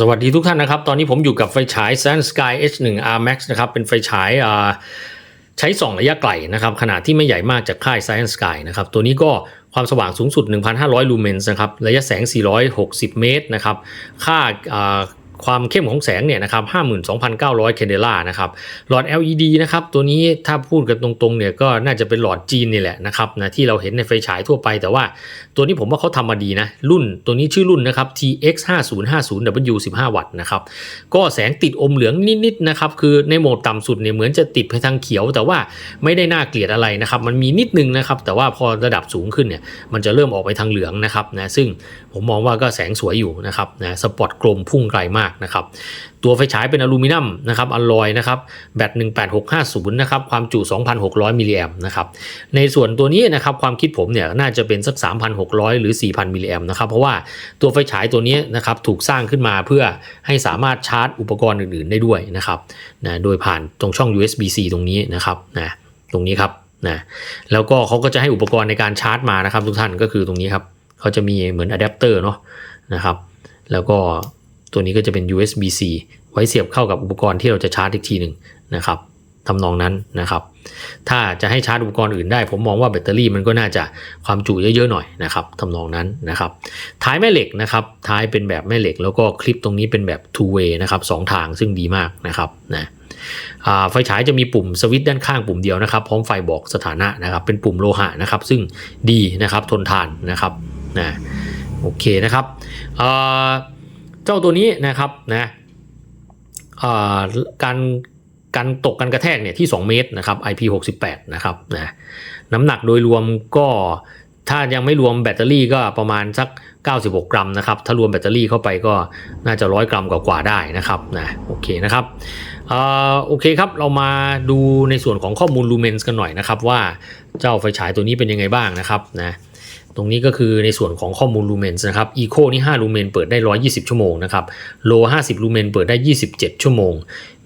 สวัสดีทุกท่านนะครับ ตอนนี้ผมอยู่กับไฟฉาย Sun Sky H1 R Max นะครับ เป็นไฟฉายใช้ส่องระยะไกลนะครับ ขนาดที่ไม่ใหญ่มากจากค่าย Science Sky นะครับ ตัวนี้ก็ความสว่างสูงสุด 1,500 ลูเมนส์นะครับ ระยะแสง 460 เมตรนะครับ ค่า ความเข้มของแสงเนี่ยนะครับ52,900 เคเดล่านะครับหลอด LED นะครับตัวนี้ถ้าพูดกันตรงๆเนี่ยก็น่าจะเป็นหลอดจีนนี่แหละนะครับนะที่เราเห็นในไฟฉายทั่วไป แต่ว่าตัวนี้ผมว่าเขาทำมาดีนะรุ่นตัวนี้ชื่อรุ่นนะครับ TX 5050W 15 วัตต์นะครับก็แสงติดอมเหลืองนิดๆนะครับคือในโหมดต่ำสุดเนี่ยเหมือนจะติดไปทางเขียว แต่ว่าไม่ได้น่าเกลียดอะไรนะครับมันมีนิดนึงนะครับแต่ว่าพอระดับสูงขึ้นเนี่ยมันจะเริ่มออกไปทางเหลืองนะครับนะซึ่งผมมองว่าก็แสงสวยอยู่นะครับนะสปอตกลมพุ่งไกลมากนะครับตัวไฟฉายเป็นอลูมิเนียมนะครับอลลอยนะครับแบต18650นะครับความจุ 2,600 มิลลิแอมนะครับในส่วนตัวนี้นะครับความคิดผมเนี่ยน่าจะเป็นสัก 3,600 หรือ 4,000 มิลลิแอมนะครับเพราะว่าตัวไฟฉายตัวนี้นะครับถูกสร้างขึ้นมาเพื่อให้สามารถชาร์จอุปกรณ์อื่นๆได้ด้วยนะครับนะโดยผ่านตรงช่อง USB-C ตรงนี้นะครับนะตรงนี้ครับนะแล้วก็เขาก็จะให้อุปกรณ์ในการชาร์จมานะครับทุกท่านก็คือตรงนี้ครับ เขาจะมีเหมือนอะแดปเตอร์เนาะนะครับ แล้วก็ตัวนี้ก็จะเป็น USB-C ไว้เสียบเข้ากับอุปกรณ์ที่เราจะชาร์จอีกทีหนึ่งนะครับทำนองนั้นนะครับ ถ้าจะให้ชาร์จอุปกรณ์อื่นได้ ผมมองว่าแบตเตอรี่มันก็น่าจะความจุเยอะๆหน่อยนะครับทำนองนั้นนะครับ ท้ายแม่เหล็กนะครับ ท้ายเป็นแบบแม่เหล็ก แล้วก็คลิปตรงนี้เป็นแบบ two way นะครับสองทางซึ่งดีมากนะครับนะไฟฉายจะมีปุ่มสวิตช์ด้านข้างปุ่มเดียวนะครับ พร้อมไฟบอกสถานะนะครับ เป็นปุ่มโลหะนะครับ ซึ่งดีนะครับทนทานนะครับ นะโอเคนะครับเจ้าตัวนี้นะครับนะการการตกกันกระแทกเนี่ยที่ 2 เมตรนะครับ IP68 นะครับนะน้ำหนักโดยรวมก็ถ้ายังไม่รวมแบตเตอรี่ก็ประมาณสัก 96 กรัมนะครับ ถ้ารวมแบตเตอรี่เข้าไปก็น่าจะ 100 กรัมกว่าๆได้นะครับนะโอเคนะครับออโอเคครับเรามาดูในส่วนของข้อมูลลูเมนส์กันหน่อยนะครับ ว่าเจ้าไฟฉายตัวนี้เป็นยังไงบ้างนะครับนะ ตรงนี้ก็คือในส่วนของข้อมูลลูเมนส์นะครับ Eco นี่5ลูเมนเปิดได้ 120 ชั่วโมงนะครับ Low 50 ลูเมนเปิดได้ 27 ชั่วโมง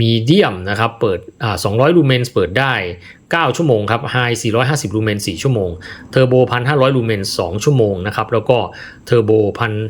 Medium นะครับเปิดอ่า200 ลูเมนเปิดได้ 9 ชั่วโมงครับ High 450 ลูเมน 4 ชั่วโมง Turbo 1,500 ลูเมน 2 ชั่วโมงนะครับแล้วก็ Turbo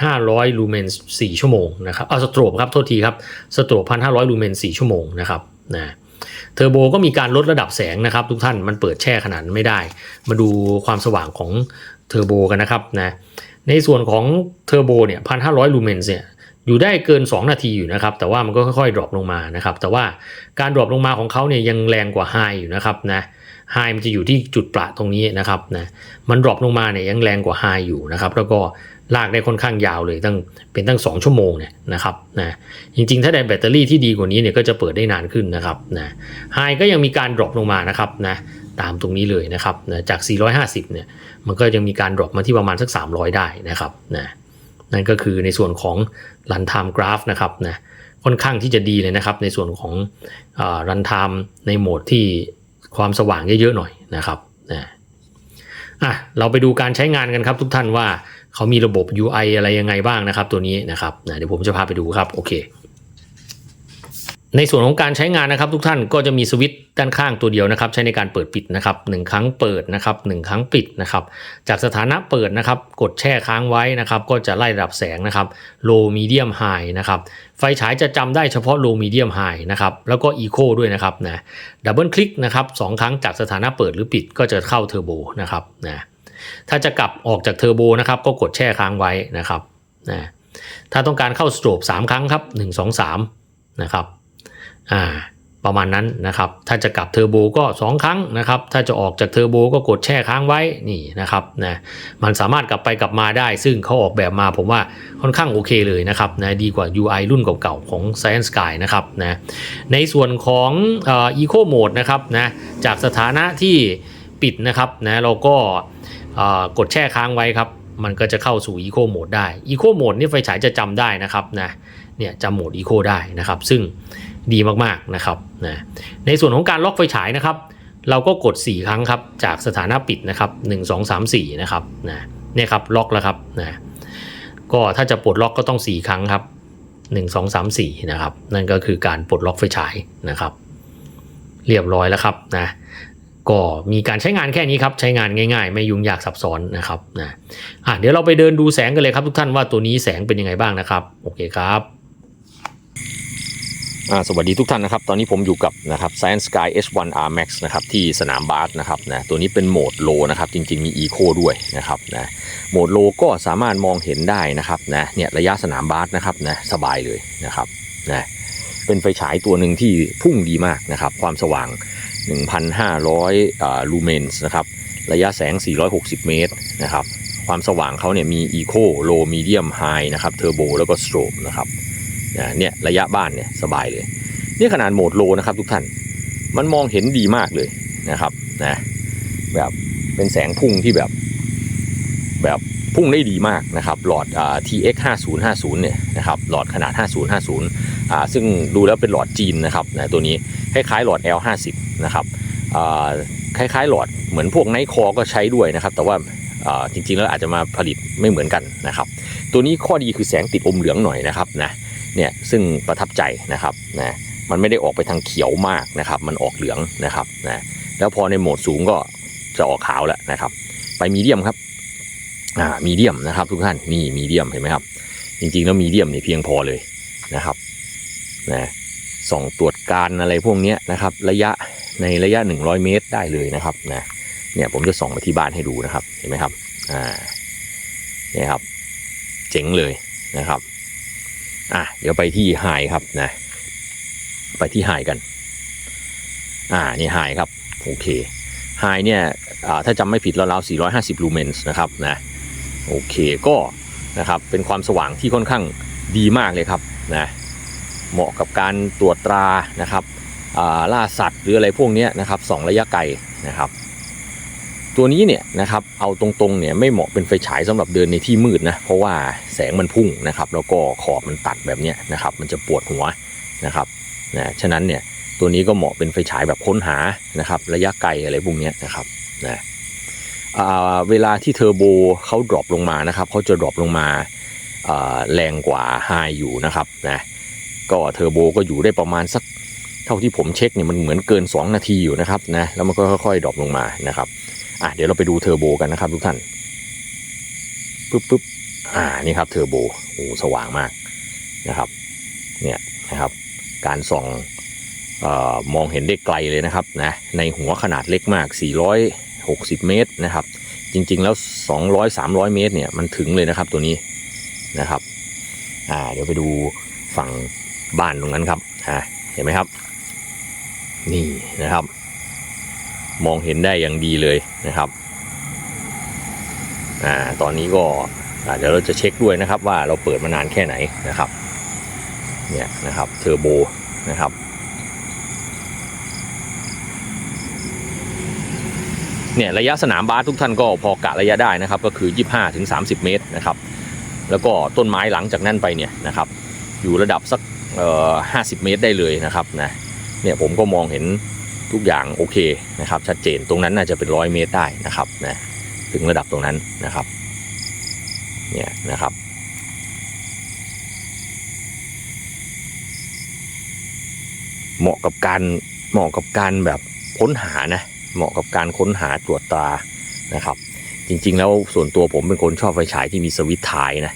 1,500 ลูเมน 4 ชั่วโมงนะครับเอาสโตรครับโทษทีครับสโตร1,500 ลูเมน 4 ชั่วโมงนะครับนะเทอร์โบก็มีการลดระดับแสงนะครับทุกท่านมันเปิดแช่ขนาดไม่ได้ มาดูความสว่างของ เทอร์โบกันนะครับนะในส่วนของเทอร์โบเนี่ยพันห้าร้อยลูเมนส์เนี่ยอยู่ได้เกิน 2 นาทีอยู่นะครับ แต่ว่ามันก็ค่อยๆดรอปลงมานะครับ แต่ว่าการดรอปลงมาของเขาเนี่ยยังแรงกว่าไฮอยู่นะครับนะไฮมันจะอยู่ที่จุดประตรงนี้นะครับนะมันดรอปลงมาเนี่ยยังแรงกว่าไฮอยู่นะครับ แล้วก็ลากได้ค่อนข้างยาวเลยตั้งเป็นตั้ง 2 ชั่วโมงเนี่ยนะครับนะจริงๆ ถ้าได้แบตเตอรี่ที่ดีกว่านี้เนี่ยก็จะเปิดได้นานขึ้นนะครับนะไฮก็ยังมีการดรอปลงมานะครับนะ ตามตรงนี้เลยนะครับนะจาก 450 เนี่ย มันก็ยังมีการดรอปมาที่ประมาณสัก 300 ได้นะครับนะนั่นก็คือในส่วนของ run time graph นะครับนะค่อนข้างที่จะดีเลยนะครับในส่วนของอ run time ในโหมดที่ความสว่างเยอะๆหน่อยนะครับนะอะเราไปดูการใช้งานกันครับทุกท่านว่าเขามีระบบ UI อะไรยังไงบ้างนะครับตัวนี้นะครับนะเดี๋ยวผมจะพาไปดูครับโอเค ในส่วนของการใช้งานนะครับ ทุกท่านก็จะมีสวิตช์ด้านข้างตัวเดียวนะครับ ใช้ในการเปิดปิดนะครับหนึ่งครั้งเปิดนะครับหนึ่งครั้งปิดนะครับ จากสถานะเปิดนะครับ กดแช่ค้างไว้นะครับ ก็จะไล่ระดับแสงนะครับ low medium high นะครับ ไฟฉายจะจำได้เฉพาะ low medium high นะครับ แล้วก็ eco ด้วยนะครับนะดับเบิลคลิกนะครับสองครั้งจากสถานะเปิดหรือปิดก็จะเข้าเทอร์โบนะครับนะถ้าจะกลับออกจากเทอร์โบนะครับ ก็กดแช่ค้างไว้นะครับนะถ้าต้องการเข้าสโตรบ3 ครั้งครับ 1 2 3 นะครับ อ่าประมาณนั้นนะครับ ถ้าจะกลับเทอร์โบก็ 2 ครั้งนะครับ ถ้าจะออกจากเทอร์โบก็กดแช่ค้างไว้นี่นะครับนะมันสามารถกลับไปกลับมาได้ ซึ่งเขาออกแบบมาผมว่าค่อนข้างโอเคเลยนะครับนะดีกว่า UI รุ่นเก่าๆของ Science Sky นะครับนะในส่วนของอ่อ Eco Mode นะครับนะจากสถานะที่ปิดนะครับนะเราก็กดแช่ค้างไว้ครับ มันก็จะเข้าสู่ Eco Mode ได้ Eco Mode นี่ไฟฉายจะจำได้นะครับนะเนี่ยจำโหมด Eco ได้นะครับ ซึ่ง ดีมากๆนะครับนะในส่วนของการล็อกไฟฉายนะครับ เราก็กด 4 ครั้งครับจากสถานะปิดนะครับ 1 2 3 4 นะครับนะเนี่ยครับล็อกแล้วครับนะก็ถ้าจะปลดล็อกก็ต้อง 4 ครั้งครับ 1 2 3 4 นะครับ นั่นก็คือการปลดล็อกไฟฉายนะครับ เรียบร้อยแล้วครับนะก็มีการใช้งานแค่นี้ครับ ใช้งานง่ายๆ ไม่ยุ่งยากซับซ้อนนะครับนะอะเดี๋ยวเราไปเดินดูแสงกันเลยครับทุกท่านว่าตัวนี้แสงเป็นยังไงบ้างนะครับ โอเคครับ สวัสดีทุกท่านนะครับ ตอนนี้ผมอยู่กับนะครับ Science Sky H1R Max นะครับที่สนามบาสนะครับนะตัวนี้เป็นโหมดโลนะครับจริงๆมี Eco ด้วยนะครับนะโหมดโลก็สามารถมองเห็นได้นะครับนะเนี่ยระยะสนามบาสนะครับนะสบายเลยนะครับนะเป็นไฟฉายตัวหนึ่งที่พุ่งดีมากนะครับ ความสว่าง 1,500อ่าลูเมนส์นะครับระยะแสง 460 เมตรนะครับความสว่างเขาเนี่ยมี Eco Low Medium High นะครับ Turbo แล้วก็ Strobe นะครับ เนี่ยระยะบ้านเนี่ยสบายเลย นี่ขนาดโหมดโลนะครับทุกท่าน มันมองเห็นดีมากเลยนะครับนะแบบเป็นแสงพุ่งที่แบบแบบพุ่งได้ดีมากนะครับ หลอดอ่า TX 5050เนี่ยนะครับ หลอดขนาด 5050อ่าซึ่งดูแล้วเป็นหลอดจีนนะครับนะตัวนี้คล้ายๆหลอด L50 นะครับอ่าคล้ายๆหลอดเหมือนพวกไนคอก็ใช้ด้วยนะครับ แต่ว่าจริงๆแล้วอาจจะมาผลิตไม่เหมือนกันนะครับ ตัวนี้ข้อดีคือแสงติดอมเหลืองหน่อยนะครับนะ เนี่ยซึ่งประทับใจนะครับนะมันไม่ได้ออกไปทางเขียวมากนะครับ มันออกเหลืองนะครับนะแล้วพอในโหมดสูงก็จะออกขาวแล้วนะครับ ไปมีเดียมครับอ่ามีเดียมนะครับ ทุกท่านนี่มีเดียมเห็นไหมครับ จริงๆแล้วมีเดียมนี่เพียงพอเลยนะครับนะส่องตรวจการอะไรพวกนี้นะครับ ระยะในระยะ 100 เมตรได้เลยนะครับนะเนี่ยผมจะส่องมาที่บ้านให้ดูนะครับเห็นไหมครับอ่าเนี่ยครับเจ๋งเลยนะครับ อะเดี๋ยวไปที่ไฮครับนะ ไปที่ไฮกัน อ่านี่ไฮครับโอเคไฮเนี่ยอ่าถ้าจำไม่ผิดแล้วราวๆ450 ลูเมนส์นะครับนะโอเคก็นะครับเป็นความสว่างที่ค่อนข้างดีมากเลยครับนะเหมาะกับการตรวจตรานะครับอ่าล่าสัตว์หรืออะไรพวกนี้นะครับสองระยะไกลนะครับ ตัวนี้เนี่ยนะครับเอาตรงๆเนี่ยไม่เหมาะเป็นไฟฉายสำหรับเดินในที่มืดนะเพราะว่าแสงมันพุ่งนะครับแล้วก็ขอบมันตัดแบบนี้นะครับมันจะปวดหัวนะครับนะฉะนั้นเนี่ยตัวนี้ก็เหมาะเป็นไฟฉายแบบค้นหานะครับระยะไกลอะไรพวกนี้นะครับนะเวลาที่เทอร์โบเขาดรอปลงมานะครับเขาจะดรอปลงมาาแรงกว่าไฮอยู่นะครับนะก็เทอร์โบก็อยู่ได้ประมาณสักเท่าที่ผมเช็คเนี่ยมันเหมือนเกิน 2 นาทีอยู่นะครับนะแล้วมันก็ค่อยๆดรอปลงมานะครับ อะเดี๋ยวเราไปดูเทอร์โบกันนะครับทุกท่านปึ๊บปึ๊บอ่านี่ครับเทอร์โบโอ้สว่างมากนะครับเนี่ยนะครับ การส่องออมองเห็นได้ไกลเลยนะครับนะในหัวขนาดเล็กมาก 460 เมตรนะครับ จริงๆแล้ว 200-300 เมตรเนี่ยมันถึงเลยนะครับตัวนี้นะครับอ่าเดี๋ยวไปดูฝั่งบ้านตรงนั้นครับอ่าเห็นไหมครับ นี่นะครับ มองเห็นได้อย่างดีเลยนะครับอ่าตอนนี้ก็เดี๋ยวเราจะเช็คด้วยนะครับว่าเราเปิดมานานแค่ไหนนะครับเนี่ยนะครับเทอร์โบนะครับเนี่ยระยะสนามบาสทุกท่านก็พอกะระยะได้นะครับก็คือ 25ถึง30 เมตรนะครับ แล้วก็ต้นไม้หลังจากนั้นไปเนี่ยนะครับ อยู่ระดับสักเอ่อ50เมตรได้เลยนะครับนะเนี่ยผมก็มองเห็น ทุกอย่างโอเคนะครับ ชัดเจนตรงนั้นน่าจะเป็นร้อยเมตรได้นะครับนะถึงระดับตรงนั้นนะครับเนี่ยนะครับเหมาะกับการเหมาะกับการแบบค้นหานะเหมาะกับการค้นหาตรวจตานะครับ จริงๆ แล้วส่วนตัวผมเป็นคนชอบไฟฉายที่มีสวิตช์ท้ายนะ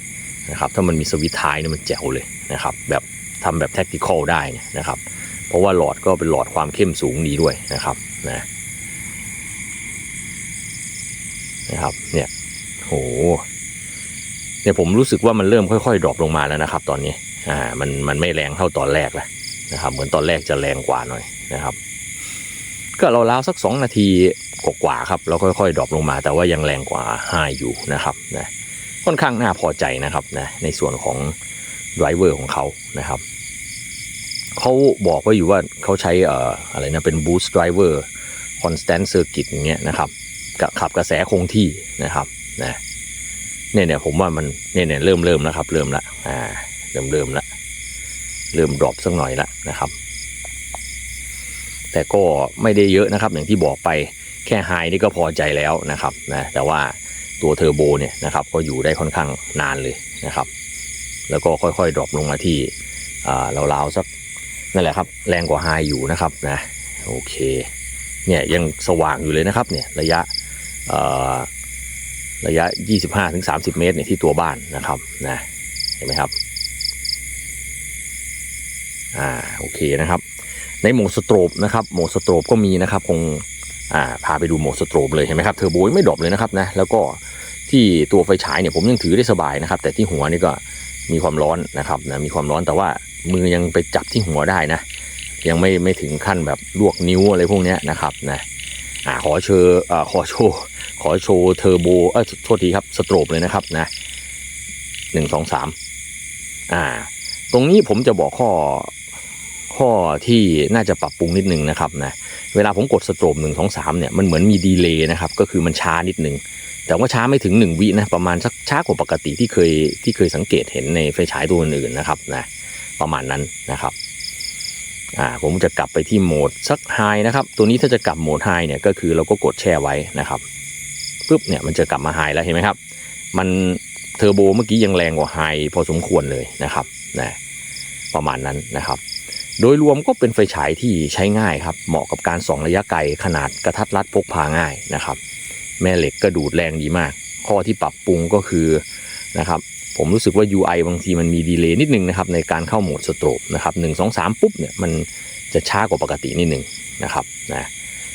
นะครับ ถ้ามันมีสวิตช์ท้ายเนี่ยมันแจ๋วเลยนะครับ แบบทำแบบแท็กติคอลได้นะครับ เพราะว่าหลอดก็เป็นหลอดความเข้มสูงดีด้วยนะครับนะนะครับเนี่ยโหเนี่ยผมรู้สึกว่ามันเริ่มค่อยๆดรอปลงมาแล้วนะครับ ตอนนี้อ่ามันมันไม่แรงเท่าตอนแรกแล้วนะครับ เหมือนตอนแรกจะแรงกว่าหน่อยนะครับ ก็เราล้าวสัก 2 นาทีกว่าๆครับ แล้วค่อยๆดรอปลงมา แต่ว่ายังแรงกว่าไฮอยู่นะครับนะค่อนข้างน่าพอใจนะครับนะในส่วนของไดรเวอร์ของเขานะครับ เขาบอกไว้อยู่ว่าเขาใช้เอ่ออะไรนะเป็น boost driver constant circuit อย่างเงี้ยนะครับกับขับกระแสคงที่นะครับนะเนี่ยเนี่ยผมว่ามันเนี่ยเนี่ยเริ่มเริ่มแล้วครับ เริ่มละอ่าเริ่มเริ่มละเริ่มดรอปสักหน่อยละนะครับ แต่ก็ไม่ได้เยอะนะครับ อย่างที่บอกไปแค่ไฮนี่ก็พอใจแล้วนะครับนะแต่ว่าตัวเทอร์โบเนี่ยนะครับก็อยู่ได้ค่อนข้างนานเลยนะครับ แล้วก็ค่อยๆดรอปลงมาที่อ่าราวๆสัก นั่นแหละครับ แรงกว่าไฮอยู่นะครับนะโอเคเนี่ยยังสว่างอยู่เลยนะครับเนี่ยระยะเอ่อระยะ 25-30 เมตรเนี่ยที่ตัวบ้านนะครับนะเห็นไหมครับอ่าโอเคนะครับ ในโหมดสโตรบนะครับโหมดสโตรบก็มีนะครับคงอ่าพาไปดูโหมดสโตรบเลยเห็นไหมครับเทอร์โบไม่ดรอปเลยนะครับนะแล้วก็ที่ตัวไฟฉายเนี่ยผมยังถือได้สบายนะครับ แต่ที่หัวนี่ก็มีความร้อนนะครับนะมีความร้อนแต่ว่า มือยังไปจับที่หัวได้นะ ยังไม่ไม่ถึงขั้นแบบลวกนิ้วอะไรพวกนี้นะครับนะอ่าขอเชออ่าขอโชว์ขอโชว์เทอร์โบเออโทษทีครับสโตรบเลยนะครับนะหนึ่งสองสามอ่า ตรงนี้ผมจะบอกข้อข้อที่น่าจะปรับปรุงนิดนึงนะครับนะเวลาผมกดสโตรบหนึ่งสองสามเนี่ยมันเหมือนมีดีเลย์นะครับก็คือมันช้านิดนึงแต่ว่าช้าไม่ถึงหนึ่งวินะประมาณสักช้ากว่าปกติที่เคยที่เคยสังเกตเห็นในไฟฉายตัวอื่นๆนะครับนะ ประมาณนั้นนะครับอ่าผมจะกลับไปที่โหมดสักไฮนะครับ ตัวนี้ถ้าจะกลับโหมดไฮเนี่ยก็คือเราก็กดแช่ไว้นะครับปุ๊บเนี่ยมันจะกลับมาไฮแล้วเห็นไหมครับ มันเทอร์โบเมื่อกี้ยังแรงกว่าไฮพอสมควรเลยนะครับนะประมาณนั้นนะครับ โดยรวมก็เป็นไฟฉายที่ใช้ง่ายครับ เหมาะกับการส่องระยะไกลขนาดกระทัดรัดพกพาง่ายนะครับ แม่เหล็กก็ดูดแรงดีมาก ข้อที่ปรับปรุงก็คือนะครับ ผมรู้สึกว่า UI บางทีมันมีดีเลย์นิดนึงนะครับในการเข้าโหมดสโตรบนะครับหนึ่งสองสามปุ๊บเนี่ยมันจะช้ากว่าปกตินิดนึงนะครับนะ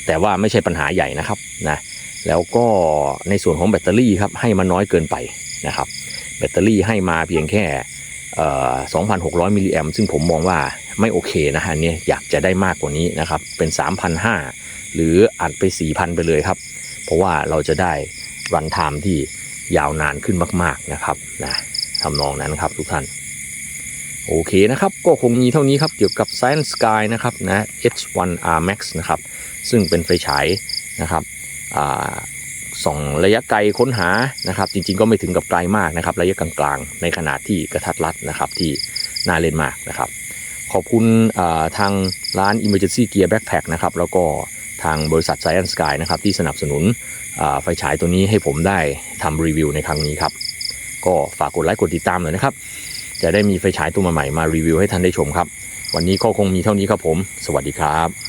แต่ว่าไม่ใช่ปัญหาใหญ่นะครับนะแล้วก็ในส่วนของแบตเตอรี่ครับให้มาน้อยเกินไปนะครับแบตเตอรี่ให้มาเพียงแค่2,600มิลลิแอมซึ่งผมมองว่าไม่โอเคนะฮะอันนี้อยากจะได้มากกว่านี้นะครับเป็น 3,500 หรืออัดไป 4,000 ไปเลยครับ เพราะว่าเราจะได้รันไทม์ที่ยาวนานขึ้นมาก ๆ นะครับนะ ทำนองนั้นครับทุกท่าน โอเคนะครับ ก็คงมีเท่านี้ครับ เกี่ยวกับ Science Sky นะครับนะ H1R Max นะครับ ซึ่งเป็นไฟฉายนะครับส่องระยะไกลค้นหานะครับ จริงๆก็ไม่ถึงกับไกลมากนะครับ ระยะกลางๆ ในขนาดที่กระทัดรัดนะครับที่น่าเล่นมากนะครับ ขอบคุณทางร้าน Emergency Gear Backpack นะครับแล้วก็ทางบริษัท Science Sky นะครับที่สนับสนุนไฟฉายตัวนี้ให้ผมได้ทำรีวิวในครั้งนี้ครับ ก็ฝากกดไลค์กดติดตามหน่อยนะครับ จะได้มีไฟฉายตัวใหม่มารีวิวให้ท่านได้ชมครับ วันนี้ก็คงมีเท่านี้ครับผม สวัสดีครับ